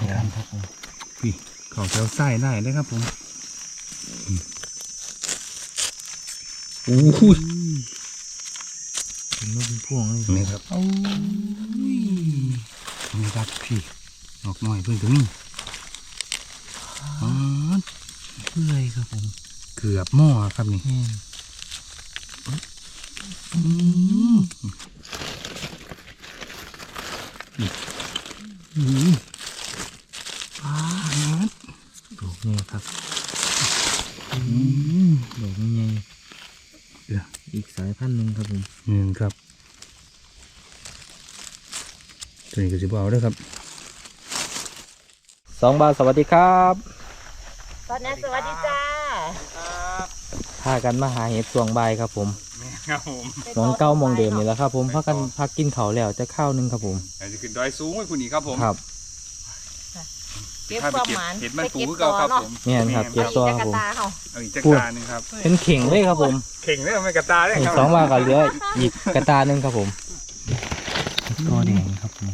ครับครับผมพี่เขาแถวไส้ได้เลยครับผมโอ้ยเป็นนกเป็นพวงเลยนี่ครับโอ้ยนี่ครับพี่ออกหน่อยเพิ่งถึงนี่อ๋อเปื่อยครับผม เกือบหม้อครับนี่แม่นอืมอืมอ่า ดอกใหญ่ครับอืมดอกใหญ่เดี๋ยวอีกสายพันธุ์หนึ่งครับผมหนึ่งครับ ตัวนี้ก็จะเอาด้วยครับ สองบาทสวัสดีครับตอนนี้สวัสดีจ้าพากันมาหาเห็ดสวงใบายครับผมครับผมหมองเก้ามองเดิมนี่แหละครับ ผมพากันพักกินเขาวแล้วจะข้าวหนึงครับผมอาจจะขึ้นดอยสูงไว้คุณอีกครับผม ครับ เก็บความหมานเห็ดมันไปปูเก็บคือต่เก่าอครับเนาะผมนี่นครับเก็บเอาตัวอีกครับผมจักรตาเขาเอาอีกจักพูดรตาหนึ่งครับเป็นเข่งเลยครับผมเข่งเลยไม่กระตาเลยอีคกรับสองบาทก็เหลืออีกกระตาหนึ่งครับผมตัวแดงครับผม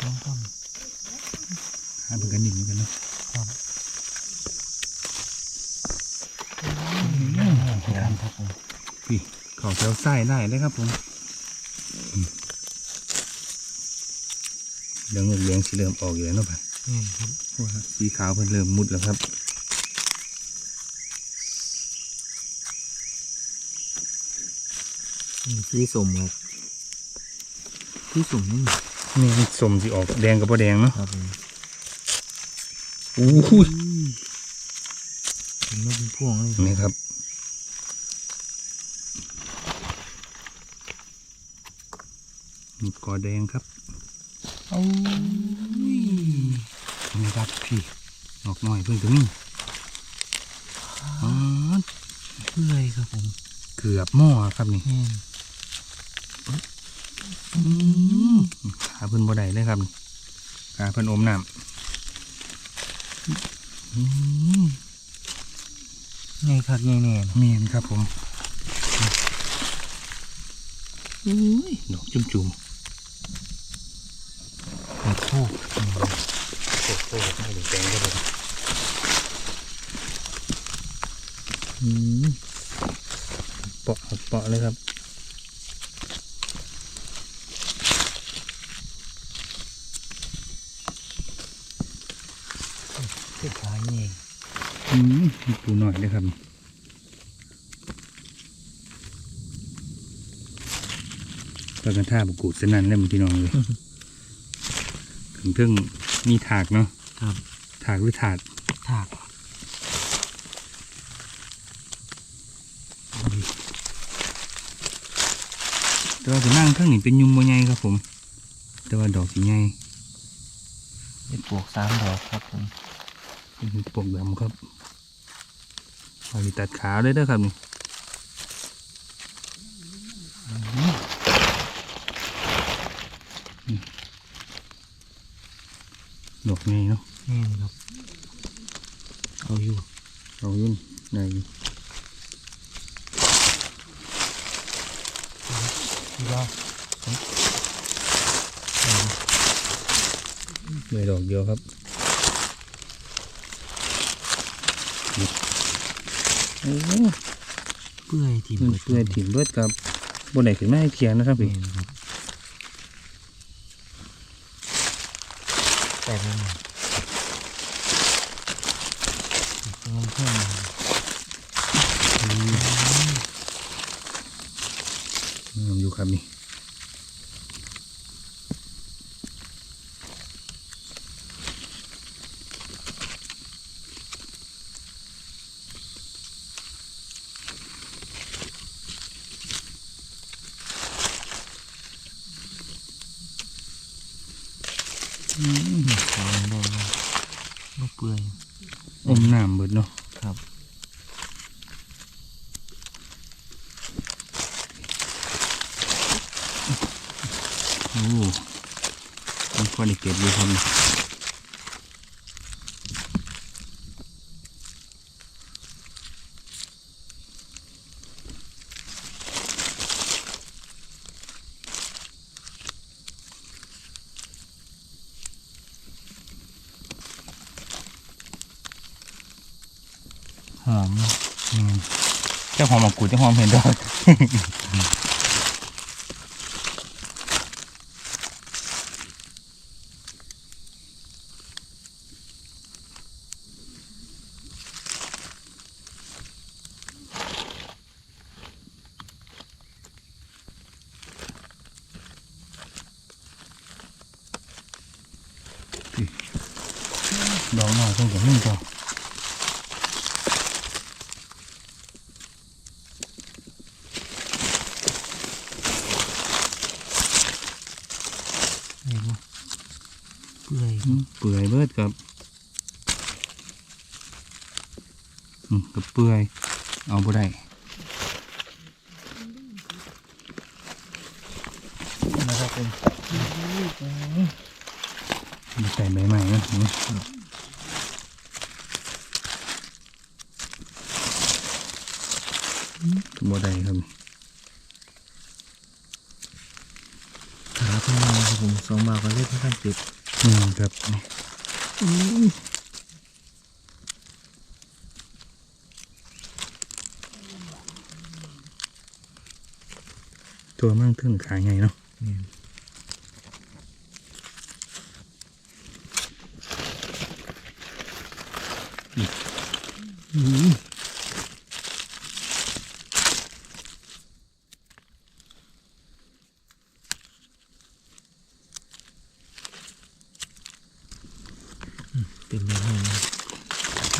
ต้องต้องหาเป็นกันหนึ่งเหมือนกันเนาะครับครับผมพี่เขาแถวไส้ได้เลยครับผมอืม เหลืองเหลืองสีเริ่มออกอยู่แล้วเนาะไปนี่ครับว่าสีขาวเพิ่นเริ่มมุดแล้วครับนี่สีสมครับสีสมนี่นี่สมสีออกแดงกับบ่แดงเนาะครับผมอู้ยเป็นนกเป็นพวงเลยนี่ครับมีกอแดงครับโอ้ยนี่ครับพี่ออกหน่อยเพิ่งถึงนี่อ๋อเปื่อยครับผม เกือบหม้อครับนี่แม่นอืมขาเพิ่นบ่ได้เลยครับนี่ขาเพิ่นอมน้ำอืมไงครับไงแน่เมียนครับผมอุ้ยดอกจุ่มจุ่มขอโทษๆ โอ้โหไม่ได้แปลงครับผมอืมเปาะเปาะเลยครับเจ็บขายเองอืมดูหน่อยเลยครับปลากันท่าบุกูดสนั่นเลยมันพี่น้องเลย ถึงเพิ่งมีถากเนาะครับ ถากหรือถาด ถากแต่ว่าจะนั่งข้างนี้เป็นยุมโมใหญ่ครับผม แต่ว่าดอกสีใหญ่เป็นปลวกสามดอกครับผมเป็นปกดำครับเอาไปตัดขาเลยเด้อครับนี่ ดอกนี้เนาะแม่นครับ เอาอยู่ เอายุ่นได้อยู่ที่ว่าได้ดอกเดียวครับนี่โอ้โหเปื่อยที่มันเพื่อถิ่นเบิดกับบนไหนถึงหน้าให้เคียงนะครับแม่พี่ นครับ แต่ไม่หมดงงเพิ่อืมอยู่ครับนี่ ขอได้เลยลูกเปื่อยอมน้ำเบิดเนาะครับโอ้มันควรได้เก็บอยู่ครับ หอมอืมเจ้าหอมมะกรูดเจ้าหอมเห็นดอก ดอกหน่อยเพิ่งจะนึ่งดอก ไหนบ่ เปื่อยเบิดครับกับเปื่อย เอาบ่ได้นะครับผมมีใส่ใบใหม่นะอืมบ่ได้ครับขาเพิ่งมาครับผมสองบาทก็เลยเพิ่งกันเก็บ อืมครับตัวมั่งถึงขายไงเนาะอืม เต็มเลยห้องนะ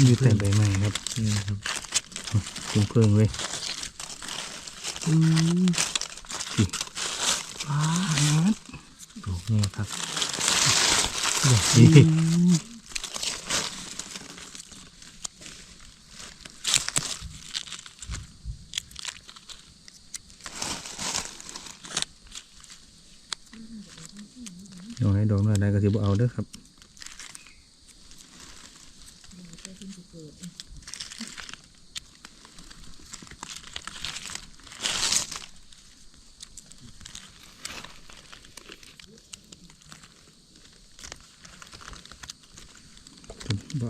มีแต่ใบใหม่ครับนี่ครับจุ่มเพิ่งเลยอือว้าดอกนี่ครับนี่ดอกไหนดอกนั้นอะไรก็สิบ่เอาเด้อครับ เอ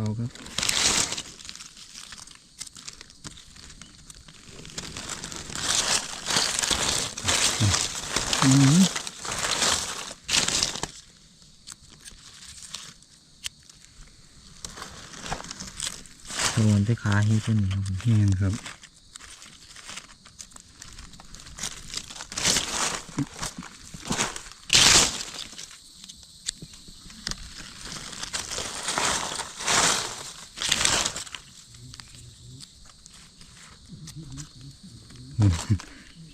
าครับอืม สวนไป ขาให้ต้นนี้ครับผมแห้งครับ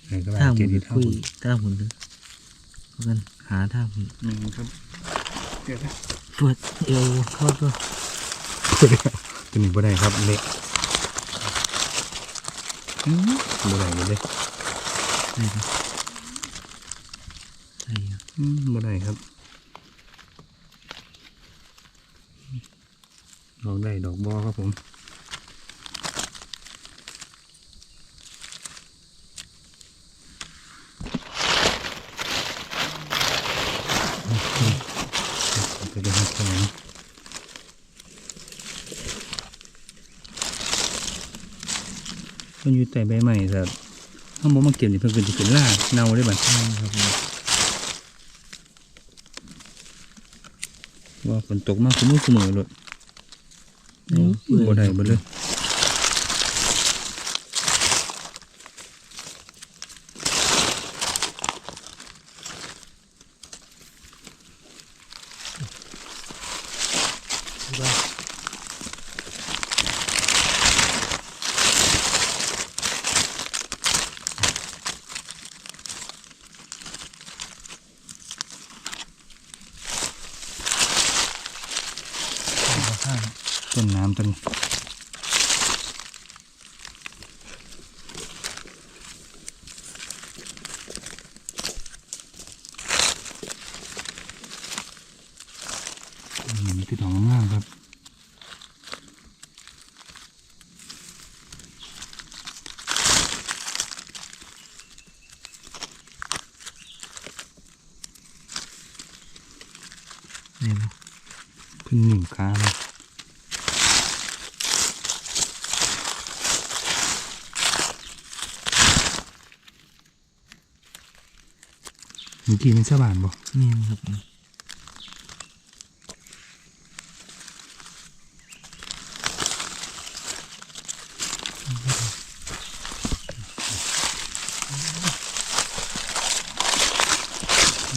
ไหนก็ว่าทางหเก็มุบนที่เท่าคุยทางหมุนเลยเพราะกันหาทางหมุนนี่ครับเดี๋ยวนะปวดเอวเข้าตัว ตัวนี้บ่ได้ครับเล็กอืมบ่ได้เลยใช่ครับบ่ได้ครับดอกได้ดอกบอครับผม ไปดูแข็ง มันอยู่แต่ใบใหม่แต่ถ้าบ่มาเก็บนี่เพิ่นก็สิเป็นรากเน่าได้บัดใช่ครับผมว่าฝนตกมากคือมือคือมือเลยบ่ได้บ่เลย ข้างต้นน้ำต้นนี้อืมที่ดอกงามๆครับ นี่บ่ ขึ้นหนึ่งขาเลย เมื่อ กินสบานบ่แม่นครับ น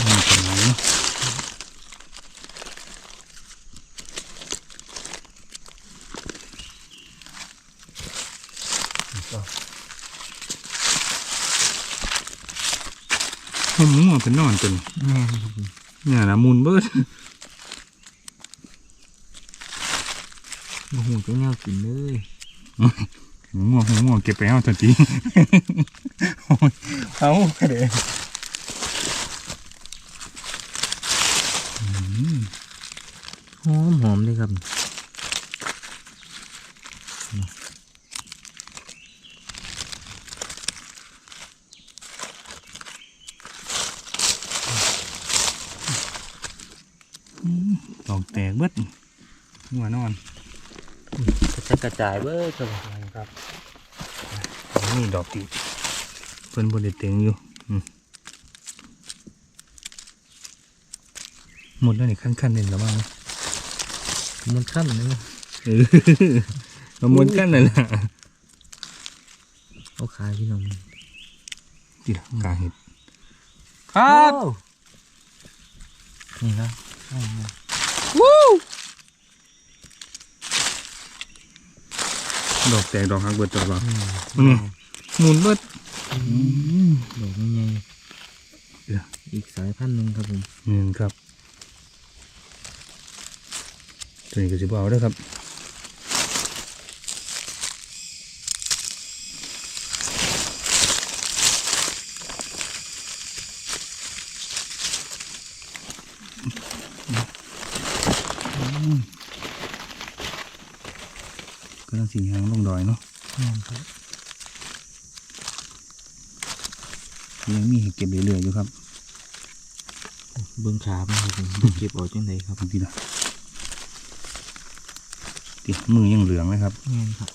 ี่เป็นไงเนาะให้หมูมันเป็นนอนจนแม่นครับเนี่ยนะมุนเบิดโอ้โหจะแนวกินเลยหัวงอกหัวงอกเก็บไปเอาทันทีโอ้ยเอากระเดะหอมหอมเลยครับ ดอกแตกเบิดหัวนอนกระจายกระจายเบ้อครับครับนี่ดอกที่เพิ่นบนเด็เต็งอยู่อืมหมดแล้วนี่ขั้นๆเลยแล้วบ้างมันขั้นเลยเออเอาหมดขั้นนั่นแหละเอาขายพี่น้องที่ละกาเห็ดครับนี่นะ ดอกแตกดอกหักเบิดตัวบ้างอืมหมุนเบิดดอกใหญ่เดี๋ยวๆอีกสายพันธุ์หนึ่งครับผมหนึ่งครับตัวนี้ก็จะเอาเด้วยครับ ก็ต้องสีหางลงดอยเนาะ แม่นครับ ยังมีให้เก็บเรื่อยๆอยู่ครับเบิ้งขามันครับผมเบิ่งเก็บออกจังไดครับบางทีนะติมือยังเหลืองเลยครับแม่นครับ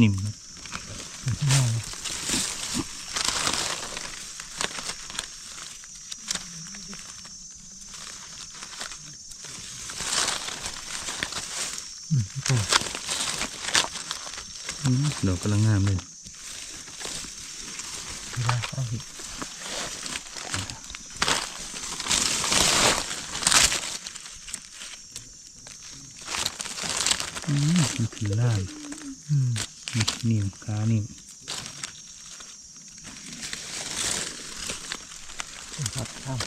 นิ่มครับก็อืมดอกกำลังงามเลยด้เอาอีกอืมมันถือล่างอืม นิ่มขานิ่มครับครับ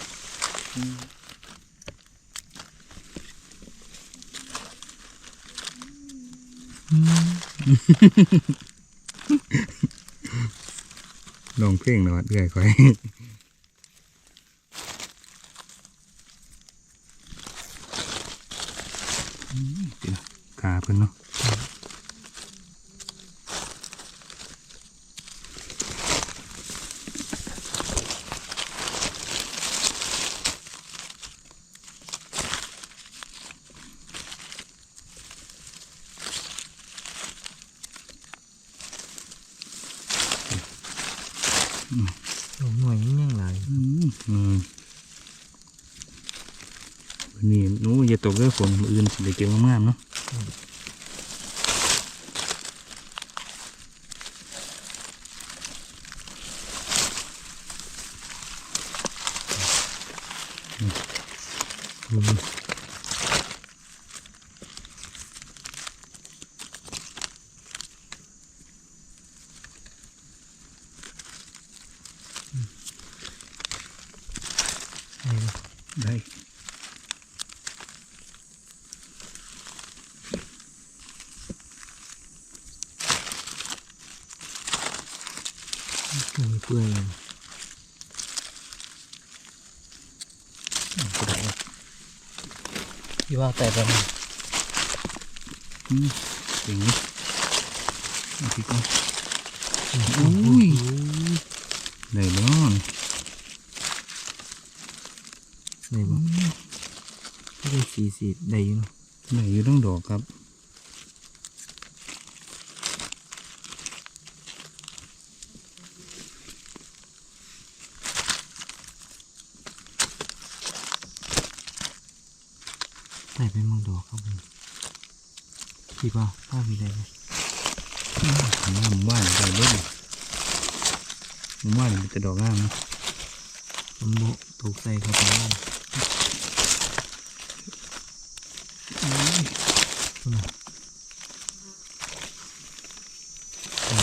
ลองเพลงหน่อยเอื่อยค่อยอืมเดี๋ยวขาเพิ่นเนาะ ดอกหน่วยมันยังหลาย อืมอืมวันนี้ห นูอย่าตกเรื่องฝนมืออื่นสิเด็กเก็บมากๆเนาะอืม นี่ ได้ มีเปื่อยเลยกระดาษพี่ว่าแต่ประมาณอืมอย่างนี้เอาพริกมาอุ้ยได้บ้างไหนบ้างไม่ได้สีสีได้อยู่เนาะได้อยู่ต้องดอกครับ ได้ไปมองดอกครับผมพี่ว่าพ่อมีได้ไหมหมู่บ้านได้เบิ้ลหมู่บ้านมันจะดอกงามนะมันโบถูกใส่เข้าไปแล้วคุณน่ะอ๋อ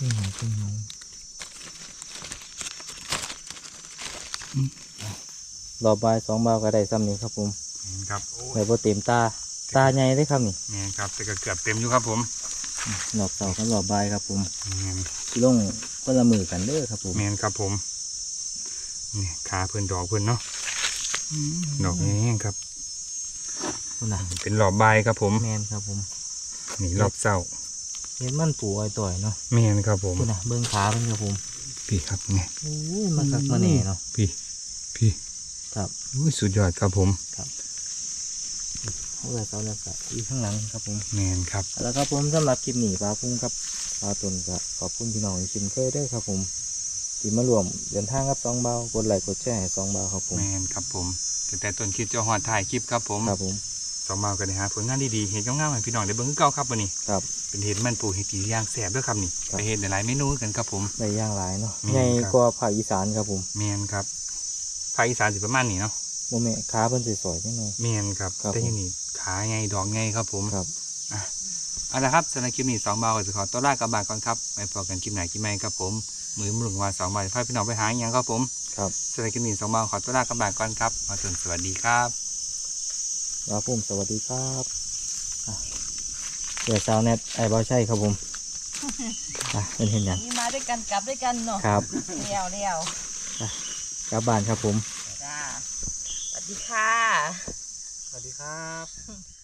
นี่ไงเป็นไงรอบายสองบาวก็ได้ซ้ำนี้ครับผมครับไว้บ่เต็มตา ตาใหญ่เลยครับนี่แม่นครับแต่ก็เกือบเต็มอยู่ครับผมหลอบเสากับหลอบบายครับผมแม่นสิลงคนละมือกันเด้อครับผมแม่นครับผมนี่ขาเพื่อนดอกเพื่อนเนาะดอกนี้ครับ คุณน่ะเป็นหลอบใบายครับผม แมนครับผมนี่รอบเศร้า เห็นมันปูไอ้ต่อยเนาะแม่นครับผมคุณน่ะเบิ้งขาเพิ่นครับผมพี่ครับไงโอ้ยมาคักมาแหน่เนาะพี่พี่ครับอุ้ยสุดยอดครับผมเอาไว้เสาแล้วก็อีกข้างหลังครับผมแม่นครับ แล้วครับผมสำหรับคลิปนี้ปลาพุ่งครับปลาตนก็ขอบคุณพี่น้องที่ชิมเคยเด้อครับผมที่มารวมเดินทางกับสองเบากดไลค์กดแชร์ให้สองเบาครับผมแม่นครับผมตั้งแต่ต้นคลิปจนหอดถ่ายคลิปครับผมครับผม สองมากันนะฮะผลงานดีๆเห็นงามๆให้พี่น้องได้เบิ่งคือเก่าครับวันนี้ครับ เป็นเห็ดมันปูเห็ดตีย่างแสบด้วยครับนี่ครับ ไปเห็ดหลายๆเมนูกันครับผม ได้อย่างหลายเนาะอืมใหญ่ครับ กว่าภาคอีสานครับผมแม่นครับภาคอีสานสิประมาณนี้เนาะโมเมขาเพิ่นสิสวยจังหน่อยแม่นครับครับ แต่อยังนี่ขาไงดอกไงครับผมครับอะเอาละครับสำหรับคลิปนี้สองเบาก็จะขอตัวลากลับบานก่อนครับไปพบกันคลิปไหนคลิปไหนครับผมมือมรุงว่าสองเบาจะพาพี่น้องไปหาอหย่างครับผมครับ สำหรับคลิปนี้สองเบาขอตัวลากลับบานก่อนครับมาจนสวัสดีครับ ปลาพุ่มสวัสดีครับอะเดี๋ยวสาวแนทไอ้เบาใช่ครับผมอะเป็นเห็นยังนี่มาด้วยกันกลับด้วยกันเนาะครับเลี้ยวเลี้ยวกลับบ้านครับผมจ้าสวัสดีค่ะ สวัสดีครับ